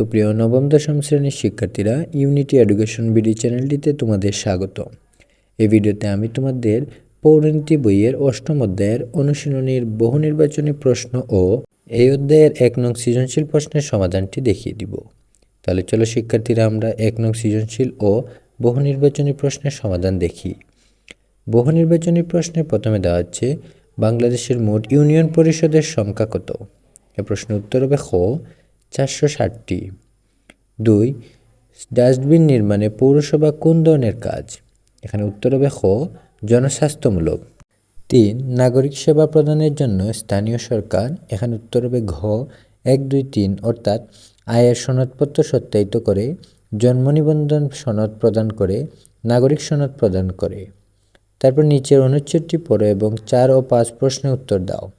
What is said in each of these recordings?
সুপ্রিয় নবম দশম শ্রেণির শিক্ষার্থীরা ইউনিটি এডুকেশন বিডি চ্যানেলটিতে তোমাদের স্বাগত। এই ভিডিওতে আমি তোমাদের পৌরনীতি বইয়ের অষ্টম অধ্যায়ের অনুশীলনীর বহু নির্বাচনী প্রশ্ন ও এই অধ্যায়ের এক নং সৃজনশীল প্রশ্নের সমাধানটি দেখিয়ে দিব। তাহলে চলো শিক্ষার্থীরা, আমরা এক নং সৃজনশীল ও বহু নির্বাচনী প্রশ্নের সমাধান দেখি। বহু নির্বাচনী প্রশ্নে প্রথমে দেওয়া হচ্ছে, বাংলাদেশের মোট ইউনিয়ন পরিষদের সংখ্যা কত? এ প্রশ্নের উত্তর হবে খ। চারশো ষাটটি। দুই, ডাস্টবিন নির্মাণে পৌরসভা কোন ধরনের কাজ? এখানে উত্তর হবে খ, জনস্বাস্থ্যমূলক। তিন, নাগরিক সেবা প্রদানের জন্য স্থানীয় সরকার, এখানে উত্তর হবে ঘ, এক, দুই, তিন, অর্থাৎ আয়ের সনদপত্র সত্যায়িত করে, জন্ম নিবন্ধন সনদ প্রদান করে, নাগরিক সনদ প্রদান করে। তারপর নিচের অনুচ্ছেদটি পড়ো এবং চার ও পাঁচ প্রশ্নের উত্তর দাও।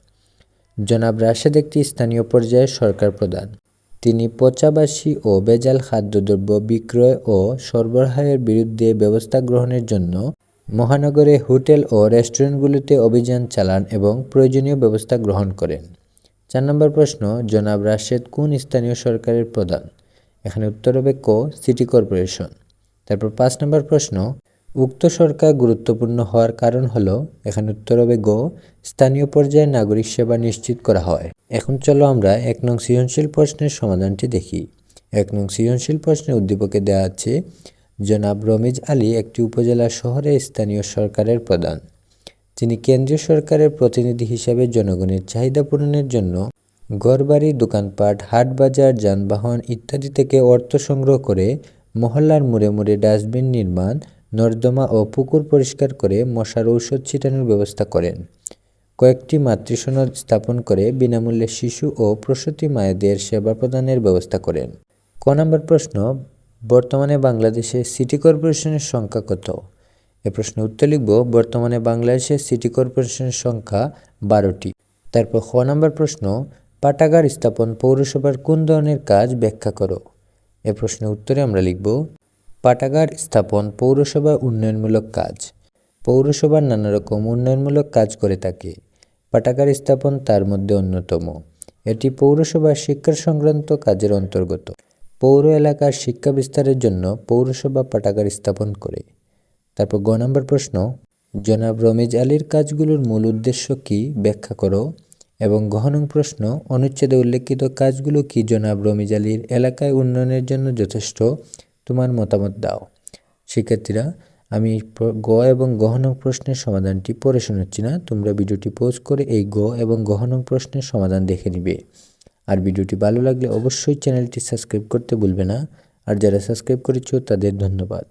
জনাব রাশেদ একটি স্থানীয় পর্যায়ের সরকার প্রধান। তিনি পচাবাসী ও বেজাল খাদ্যদ্রব্য বিক্রয় ও সরবরাহের বিরুদ্ধে ব্যবস্থা গ্রহণের জন্য মহানগরে হোটেল ও রেস্টুরেন্টগুলিতে অভিযান চালান এবং প্রয়োজনীয় ব্যবস্থা গ্রহণ করেন। চার নম্বর প্রশ্ন, জনাব রাশেদ কোন স্থানীয় সরকারের প্রধান? এখানে উত্তর হবে ক, সিটি কর্পোরেশন। তারপর পাঁচ নম্বর প্রশ্ন উক্ত সরকার গুরুত্বপূর্ণ হওয়ার কারণ হল, এখানে উত্তর হবে গ, স্থানীয় পর্যায়ে নাগরিক সেবা নিশ্চিত করা হয়। এখন চলো আমরা এক নং সৃজনশীল প্রশ্নের সমাধানটি দেখি। এক নং সৃজনশীল প্রশ্নের উদ্দীপকে দেওয়া আছে, জনাব রমিজ আলী একটি উপজেলা শহরে স্থানীয় সরকারের প্রধান। তিনি কেন্দ্রীয় সরকারের প্রতিনিধি হিসাবে জনগণের চাহিদা পূরণের জন্য ঘরবাড়ি, দোকানপাট হাট বাজার যানবাহন ইত্যাদি থেকে অর্থ সংগ্রহ করে মহল্লার মুড়ে মুড়ে ডাস্টবিন নির্মাণ নর্দমা ও পুকুর পরিষ্কার করে মশার ঔষধ ছিটানোর ব্যবস্থা করেন। কয়েকটি মাতৃসনদ স্থাপন করে বিনামূল্যে শিশু ও প্রসূতি মায়েদের সেবা প্রদানের ব্যবস্থা করেন। ক নম্বর প্রশ্ন, বর্তমানে বাংলাদেশে সিটি কর্পোরেশনের সংখ্যা কত? এ প্রশ্ন উত্তর লিখব, বর্তমানে বাংলাদেশে সিটি কর্পোরেশনের সংখ্যা বারোটি। তারপর খ নম্বর প্রশ্ন পাঠাগার স্থাপন পৌরসভার কোন ধরনের কাজ ব্যাখ্যা করো? এ প্রশ্নের উত্তরে আমরা লিখব পাঠাগার স্থাপন পৌরসভা উন্নয়নমূলক কাজ। পৌরসভার নানা রকম উন্নয়নমূলক কাজ করে থাকে। পাঠাগার স্থাপন তার মধ্যে অন্যতম। এটি পৌরসভার শিক্ষা সংক্রান্ত কাজের অন্তর্গত। পৌর এলাকার শিক্ষা বিস্তারের জন্য পৌরসভা পাঠাগার স্থাপন করে। তারপর গ নম্বর প্রশ্ন, জনাব রমেজ আলীর কাজগুলোর মূল উদ্দেশ্য কি ব্যাখ্যা করো? এবং গহনং প্রশ্ন, অনুচ্ছেদে উল্লেখিত কাজগুলো কি জনাব রমিজ আলীর এলাকায় উন্নয়নের জন্য যথেষ্ট? তোমার মতামত দাও। শিক্ষার্থীরা, আমি গ এবং গহনং প্রশ্নের সমাধানটি পরে শোনাচ্ছি না। তোমরা ভিডিওটি পোজ করে এই গ এবং গহনং প্রশ্নের সমাধান দেখে নিবে। আর ভিডিওটি ভালো লাগলে অবশ্যই চ্যানেলটি সাবস্ক্রাইব করতে ভুলবে না। আর যারা সাবস্ক্রাইব করেছ তাদের ধন্যবাদ।